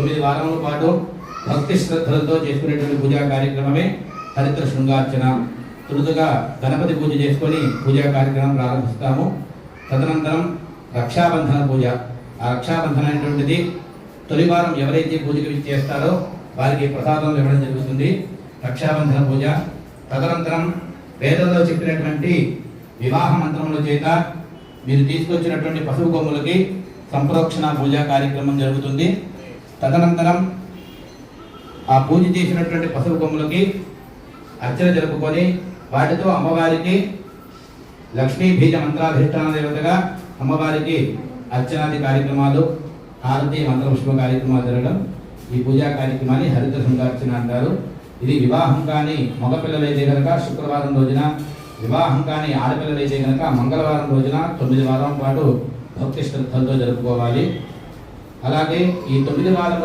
తొమ్మిది వారముల పాటు భక్తి శ్రద్ధలతో చేసుకునేటువంటి పూజా కార్యక్రమమే హరిద్ర శృంగార్చన. తొలుతగా గణపతి పూజ చేసుకొని పూజా కార్యక్రమం ప్రారంభిస్తాము. తదనంతరం రక్షాబంధన పూజ. ఆ రక్షాబంధన అనేటువంటిది తొలి వారం ఎవరైతే పూజకు చేస్తారో వారికి ప్రసాదం ఇవ్వడం జరుగుతుంది. రక్షాబంధన పూజ. తదనంతరం వేదంలో చెప్పినటువంటి వివాహ మంత్రముల చేత మీరు తీసుకొచ్చినటువంటి పశువు కొమ్ములకి సంప్రోక్షణ పూజా కార్యక్రమం జరుగుతుంది. తదనంతరం ఆ పూజ చేసినటువంటి పసుపు కొమ్ములకి అర్చన జరుపుకొని వాటితో అమ్మవారికి లక్ష్మీ బీజ మంత్రాధిష్టాన దేవతగా అమ్మవారికి అర్చనాది కార్యక్రమాలు హారతి మంత్రపుష్ప కార్యక్రమాలు జరగడం ఈ పూజా కార్యక్రమాన్ని హరిత శృంగార్చన అంటారు. ఇది వివాహం కానీ మగపిల్లలైతే కనుక శుక్రవారం రోజున వివాహం కానీ ఆడపిల్లలైతే కనుక మంగళవారం రోజున తొమ్మిది వారం పాటు భక్తి శ్రద్ధలతో జరుపుకోవాలి. అలాగే ఈ తొమ్మిది వారం